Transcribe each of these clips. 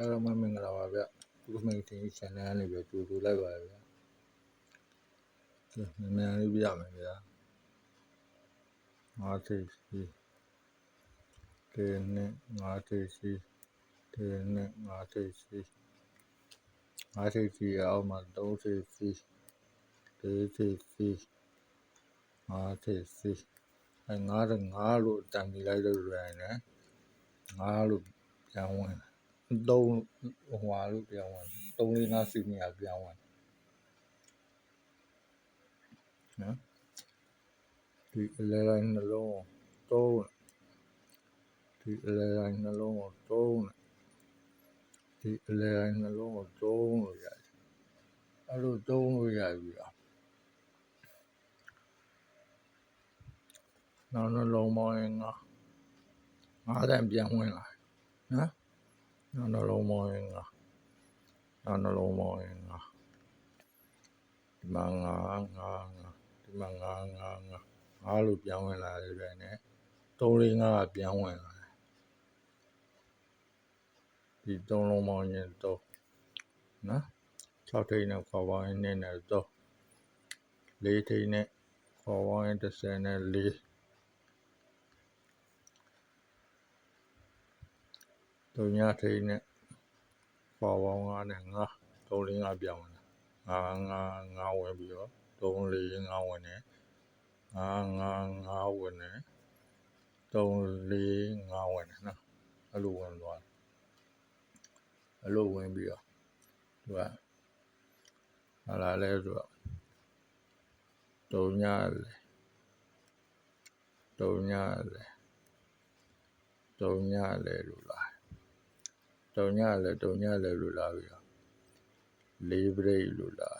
အားလုံးပဲမင်္ဂလာပါဗျကုကမိတ်တင် channel ကနေပဲကြိုဆိုလိုက်ပါရဗျကဲမြန်မြန်လေးပြရမယ်ဗျာငါးထိပ်စီတင်းနဲ့ငါးထိပ်စီတင်းနဲ့ငါးထိပ်စီငါးထိပ်စီအောက်မှာသုံးထိပ်စီလေးထိပ်စီငါးထိပ်စီအဲငါးငါးလို့တန်ပြလိုက်လို့ရတယ်နော်ငါးလို့ပြန်ဝင်လာ သုံးဟိုဟာလို့ပြောင်းဝင်သုံးလေးငါးစီနေရပြောင်းဝင်နော်ဒီအလဲတိုင်းနှလုံးသုံးဒီအလဲတိုင်းနှလုံးကိုသုံးဒီအလဲတိုင်းနှလုံးကိုသုံးလို့ရတယ်အဲ့လိုသုံးလို့ရပြီလားနောက်နှလုံးပေါင်းရင်ငါငါးတန်ပြန်ဝင်လာနော် နောက်နှလုံးပေါင်းရင်ငါနောက်နှလုံးပေါင်းရင်ငါဒီမှာငါငါငါဒီမှာငါငါငါငါလို့ပြန်ဝင်လာတယ်ပဲနဲ့သုံးလေးငါကပြန်ဝင်လာတယ်ဒီသုံးလုံးပေါင်းရင်တော့နော်6ထိပ်နဲ့ခေါ်ပေါင်းရင်နဲ့နဲ့တော့4ထိပ်နဲ့ခေါ်ပေါင်းရင်30 နဲ့4ဒုညထိန်နဲ့ပေါ်ပေါင်းငါးနဲ့ငါးသုံးလေးငါးပြောင်းဝင်ငါးငါးငါးဝင်ပြီးတော့သုံးလေးငါးဝင်နဲ့ငါးငါးငါးဝင်နဲ့သုံးလေးငါးဝင်နဲ့နော်အဲ့လိုဝင်သွားအဲ့လိုဝင်ပြီးတော့သူကဟာလာလဲဆိုတော့ဒုညလေဒုညလေဒုညလေလို့လား တုံညလည်းတုံညလည်းလို့လာပြီလေးဘရိတ်လို့လာ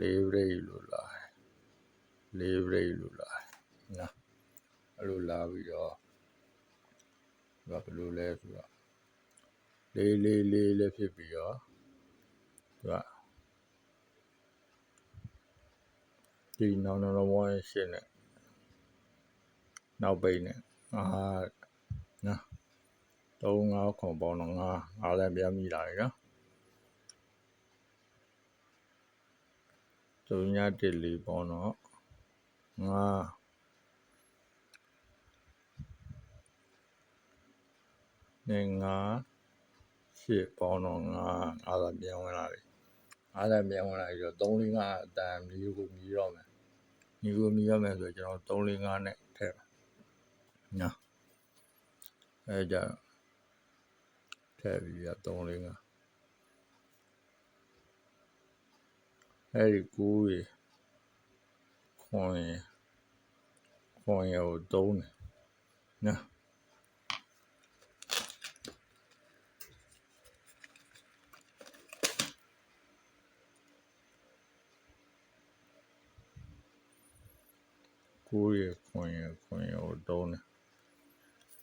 လေးဘရိတ်လို့လာလေးဘရိတ်လို့လာနော်အဲ့လိုလာပြီးတော့ဘာဘလို့လဲဆိုတော့လေးလေးလေးလည်းဖြစ်ပြီးတော့သူကဒီနောင်နောင်ဝိုင်းရှင်းနဲ့နောက်ပိတ်နဲ့အာနော် 3 5ခွန်ပေါင်းတော့5 5လည်းပြန်မိလာပြီနော်3ည1 4ပေါင်းတော့5နဲ့5 8ပေါင်းတော့5 5လည်းပြန်ဝင်လာပြီ5လည်းပြန်ဝင်လာပြီတော့3 4 5အတန်မြည်ကိုမြည်တော့မယ်မြည်ကိုမြည်ရမယ်ဆိုကျွန်တော်3 4 5နဲ့ထည့်နော်အဲကြတော့ ထည့်ပြီးရ3 4 5အဲ့ဒီ9ရေခွန်ရေခွန်ရေကိုသုံးတယ်နော်ကိုရခွန်ရခွန်ရကိုတုံးတယ်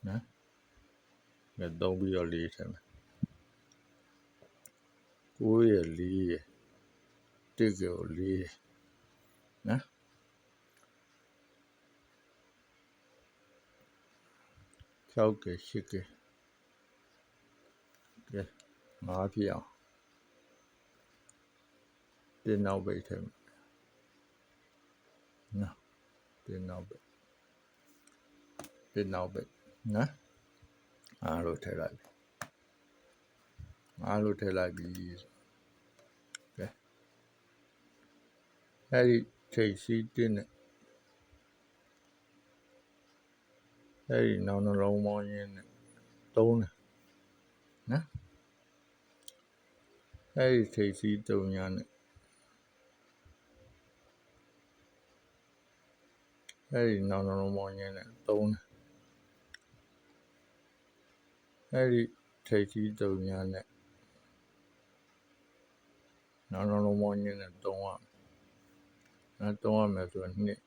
နော်ငါတုံးပြီးတော့လေးထည့်မယ် 9ရ4ရတစ်ကို4ရနော်6က8ကကဲ5ပြအောင်တင်နောက်ပိတ်ထဲနော်တင်နောက်ပိတ်တင်နောက်ပိတ်နော်အားလို့ထည့်လိုက်ပြီအားလို့ထည့်လိုက်ပြီကဲ အဲ့ဒီထိတ်စီးတင်းနဲ့အဲ့ဒီနောက်နှလုံးပေါင်းရင်းနဲ့သုံးတယ်နော်အဲ့ဒီထိတ်စီးတုံညာနဲ့အဲ့ဒီနောက်နှလုံးပေါင်းရင်းနဲ့သုံးတယ်အဲ့ဒီထိတ်ကြီးတုံညာနဲ့နောက်နောက်လုံးမောင်းရင်းနဲ့တုံးရ အဲတုံးရမယ်ဆိုရင်နှစ်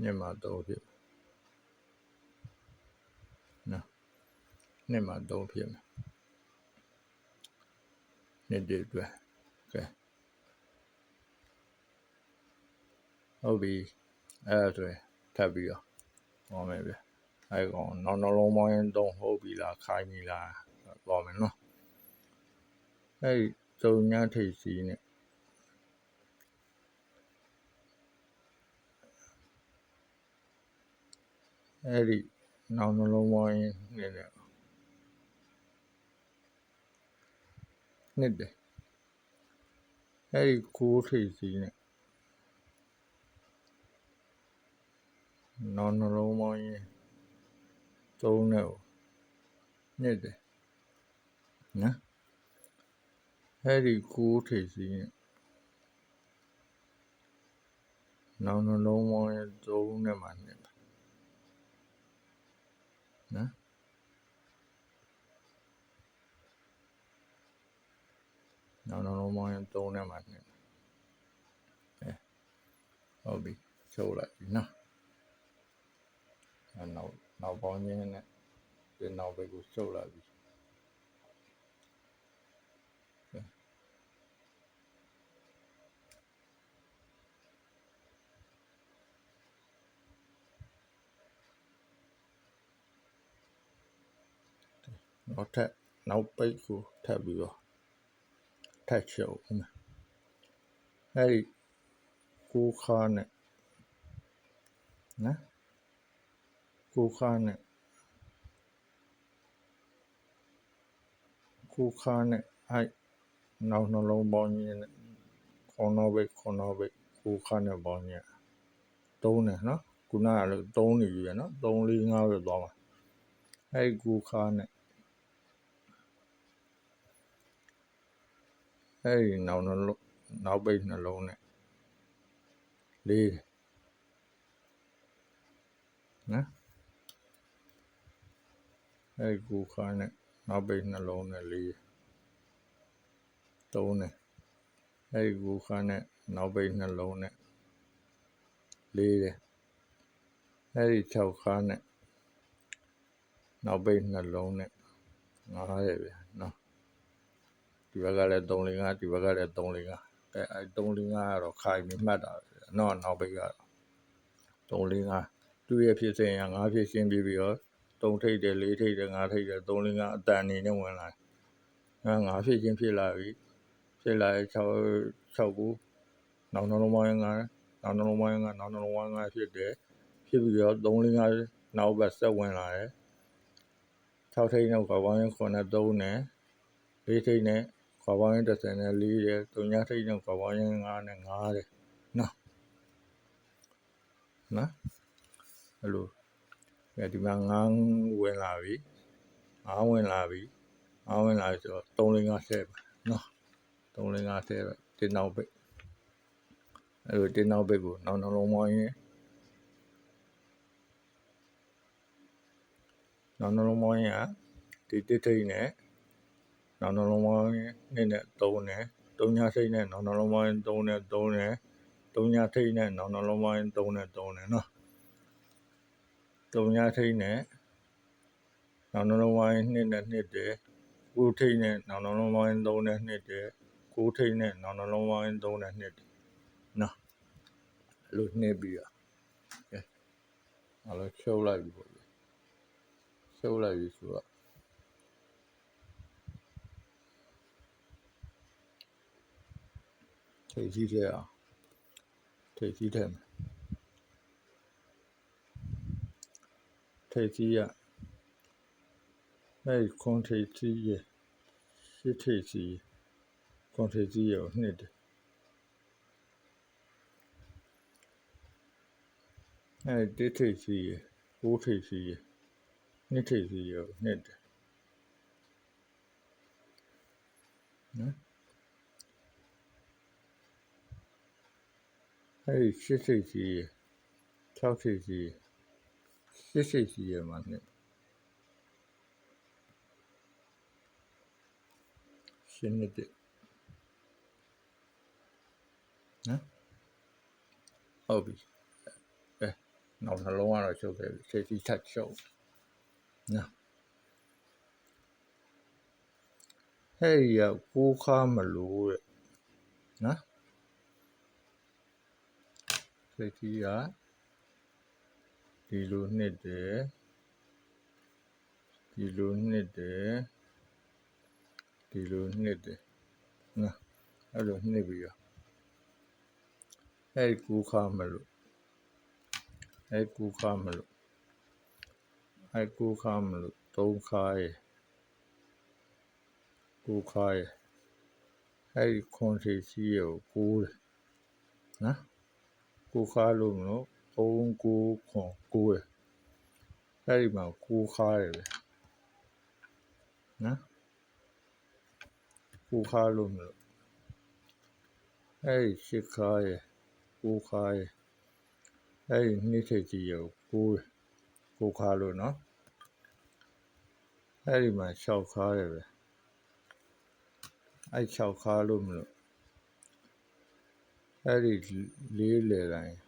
နှစ်မှာသုံးဖြစ်နော်နှစ်မှာသုံးဖြစ်မယ်နှစ်တည်းအတွက်ကဲဟုတ်ပြီအဲ့ဒါဆိုရင်ထပ်ပြီးတော့ဟောမယ်ဗျအဲကောင်နောက်နောက်လုံးပေါင်းရင်သုံးဟုတ်ပြီလားခိုင်းပြီလားသွားမယ်နော်အဲ့ဒီသုံးညာထိပ်စီးနဲ့ အဲ့ဒီနောက်နှလုံးပေါင်းရင်းနဲ့နဲ့နှစ်တယ်အဲ့ဒီကိုးထိပ်စီးနဲ့နောက်နှလုံးပေါင်းရင်းသုံးနဲ့ကိုနှစ်တယ်နော်အဲ့ဒီကိုးထိပ်စီးနဲ့နောက်နှလုံးပေါင်းရင်းသုံးနဲ့မှနှစ်တယ် နော်နောက်နှလုံးပေါင်းရင်းသုံးနဲ့မှနှစ်တယ်အဲဟုတ်ပြီချုပ်လိုက်ပြီနော်အဲနောက်နောက်ပေါင်းရင်းနဲ့ဒီနောက်ဘက်ကိုချုပ်လိုက်ပြီ နောက်ထပ်နောက်ပိတ်ကိုထပ်ပြီးတော့ထပ်ချုပ်ဦးမယ်အဲ့ဒီကိုးခါနဲ့နော်ကိုးခါနဲ့ကိုးခါနဲ့အဲ့နောက်နှလုံးပေါင်းရင်းနဲ့ခေါင်းနောက်ဘက်ခေါင်းနောက်ဘက်ကိုးခါနဲ့ပေါင်းရင်းသုံးတယ်နော်ခုနကလည်းသုံးနေပြီပဲနော်3 4 5ပဲသွားမှာအဲ့ဒီကိုးခါနဲ့ အဲ့ဒီနောက်နှလုံးနောက်ပိတ်နှလုံးနဲ့လေးတယ်နော်အဲ့ဒီကိုခါနဲ့နောက်ပိတ်နှလုံးနဲ့လေးသုံးတယ်အဲ့ဒီကိုခါနဲ့နောက်ပိတ်နှလုံးနဲ့လေးတယ်အဲ့ဒီ၆ခါနဲ့နောက်ပိတ်နှလုံးနဲ့ငါးတယ်ဗျာနော် ဒီဘက်ကလည်း3 4 5ဒီဘက်ကလည်း3 4 5အဲအဲ3 4 5ကတော့ခိုင်ပြီးမှတ်တာပဲနော်နောက်ဘက်ကတော့3 4 5သူ့ရဲ့ဖြစ်စဉ်က5ဖြစ်ရှင်းပြီးပြီးတော့3ထိပ်တယ်4ထိပ်တယ်5ထိပ်တယ်3 4 5အတန်အနေနဲ့ဝင်လာတယ်ငါ5ဖြစ်ချင်းဖြစ်လာပြီဖြစ်လာ6 6ကူနောက်နောက်လုံးပိုင်း5နောက်နောက်လုံးပိုင်း5နောက်နောက်လုံးပိုင်း5ဖြစ်တယ်ဖြစ်ပြီးတော့3 4 5နောက်ဘက်ဆက်ဝင်လာတယ်6ထိပ်နောက်ကဝိုင်း9နဲ့3နဲ့4ထိပ်နဲ့ ခွာပေါင်းရင်း30နဲ့4တယ်၊တုံညာထိပ်နဲ့ခွာပေါင်းရင်း5နဲ့5တယ်နော်နော်အဲ့လိုအဲဒီမှာ9ဝင်လာပြီ9ဝင်လာပြီ9ဝင်လာဆိုတော့3 4 5 10ပဲနော်3 4 5 10ပဲတင်နောက်ပိတ်အဲ့လိုတင်နောက်ပိတ်ကိုနောက်နောက်လုံးပေါင်းရင်းနောက်နောက်လုံးပေါင်းရင်းကဒီတစ်ထိပ်နဲ့ နောက်နှလုံးပေါင်းနှစ်နဲ့3နဲ့3ညထိတ်နဲ့နောက်နှလုံးပေါင်း3နဲ့3နဲ့3ညထိတ်နဲ့နောက်နှလုံးပေါင်း3နဲ့3နဲ့နော်3ညထိတ်နဲ့နောက်နှလုံးပေါင်း2နဲ့2တယ်9ထိတ်နဲ့နောက်နှလုံးပေါင်း3နဲ့2တယ်9ထိတ်နဲ့နောက်နှလုံးပေါင်း3နဲ့2တယ်နော်အဲ့လိုနှိပ်ပြီးတော့ကဲအဲ့လိုချုပ်လိုက်ပြီပေါ့ချုပ်လိုက်ပြီဆိုတော့ ထိပ်ကြီးထဲအောင်ထိပ်ကြီးထဲမှာထိပ်ကြီးရအဲ့ခွန်ထိပ်ကြီးရရှစ်ထိပ်ကြီးခွန်ထိပ်ကြီးရကိုနှစ်တယ်အဲ့တိထိပ်ကြီးရကိုးထိပ်ကြီးရနှစ်ထိပ်ကြီးရကိုနှစ်တယ်နော် အဲ့ဒီရှစ်စိတ်ကြီးရ၆စိတ်ကြီးရှစ်စိတ်ကြီးရမှာနဲ့ရှင်းနေတယ်နော်ဟုတ်ပြီအဲနောက်နှလုံးကတော့ချုပ်ခဲ့ပြီစိတ်ကြီးထပ်ချုပ်နော်ဟဲ့ရကိုခါမလို့တဲ့နော် စိတ်ကြီးကဒီလိုနှစ်တယ်ဒီလိုနှစ်တယ်ဒီလိုနှစ်တယ်နော်အဲ့လိုနှစ်ပြီးတော့အဲ့ဒီကူခါမလို့အဲ့ကူခါမလို့အဲ့ကူခါမလို့သုံးခါရယ်ကူခါရယ်အဲ့ဒီခွန်စီစီကိုကူးတယ်နော် ကူခါလို့မလို့သုံးကူခွန်ကူးရယ်အဲ့ဒီမှာကူခါရယ်ပဲနော်ကူခါလို့မလို့အဲ့ဒီရှစ်ခါရယ်ကူခါရယ်အဲ့ဒီနှစ်ထိပ်ကြီးကိုကူးတယ်ကူခါလို့နော်အဲ့ဒီမှာ၆ခါရယ်ပဲအဲ့၆ခါလို့မလို့ အဲ့ဒီလေးလေတိုင်း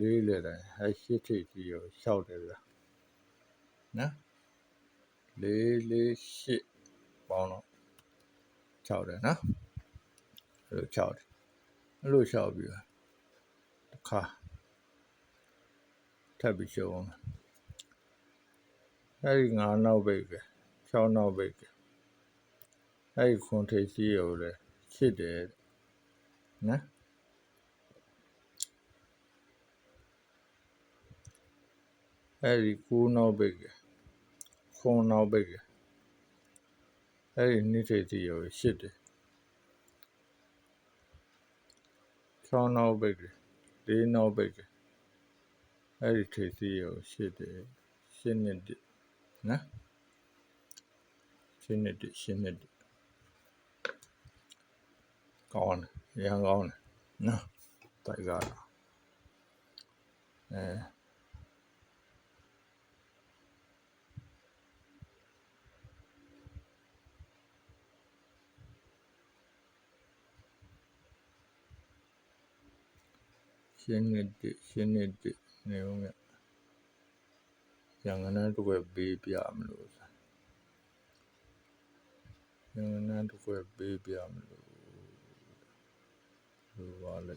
လေးလေတိုင်းအဲ့ရှစ်ထိပ်ကြီးကိုလျှောက်တယ်ဗျာနော်လေးလေးရှစ်ပေါင်းတော့6တယ်နော်အဲ့လို6တယ်အဲ့လို6ပြီးတော့တစ်ခါထပ်ပြီးရှုံးအောင်အဲ့ဒီ9နောက်ပိတ်က6နောက်ပိတ်ကအဲ့ဒီခွန်ထိပ်စီးရုံလေရှစ်တယ်နော် အဲ့ဒီ9နောက်ပိတ်ကခွန်နောက်ပိတ်ကအဲ့ဒီနှစ်ထိပ်စီးရုံရှစ်တယ်6နောက်ပိတ်က4နောက်ပိတ်ကအဲ့ဒီထိပ်စီးရုံရှစ်တယ်ရှစ်နှစ်တည်းနော်ရှင်းနေတယ်ရှင်းနေတယ်ကောင်းတယ်ရန်ကောင်းတယ်နော်တိုက်ကားအဲ ရှင်းနေတယ်ရှင်းနေတယ်နေဦးမြရန်ကနန်းတစ်ခွက်ပေးပြမလို့ရန်ကနန်းတစ်ခွက်ပေးပြမလို့လိုပါလေ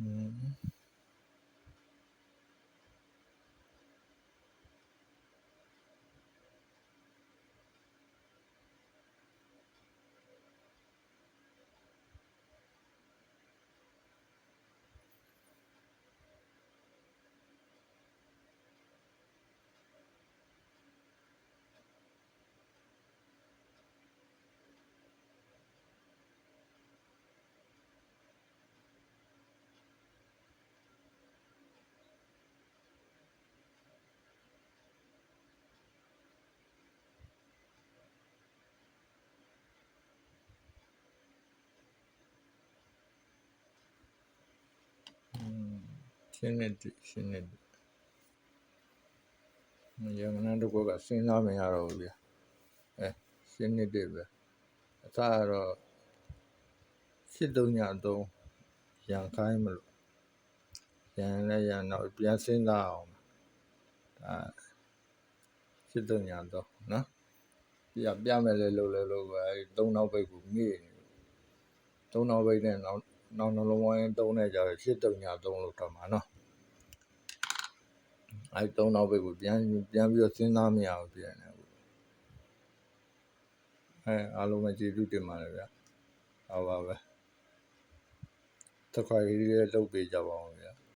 Mm-hmm. ရှင်းနေတယ်ရှင်းနေတယ်ရန်ကနန်းတစ်ခွက်ကစဉ်းစားမရတော့ဘူးဗျာအဲရှင်းနေတယ်ပဲအသာတော့ရှစ်တုံညာသုံးရန်ခိုင်းမလို့ရန်လည်းရန်တော့ပြန်စဉ်းစားအောင်ဒါရှစ်တုံညာသုံးနော်ပြပြမယ်လေလို့လေလို့ပဲအဲသုံးနောက်ပိတ်ကိုငေ့နေသုံးနောက်ပိတ်နဲ့နောက် နောက်နှလုံးဝိုင်းသုံးတဲ့ကြတော့ရှစ်တုံညာသုံးလို့တော့မှာနော်အဲသုံးနောက်ပိတ်ကိုပြန်ပြန်ပြီးတော့စဉ်းစားမရဘူးပြန်နေဘူးအဲအားလုံးပဲကျေးဇူးတင်ပါတယ်ဗျာဟုတ်ပါပဲတစ်ခါလေးလေးလုပ်ပေးကြပါအောင်ဗျာ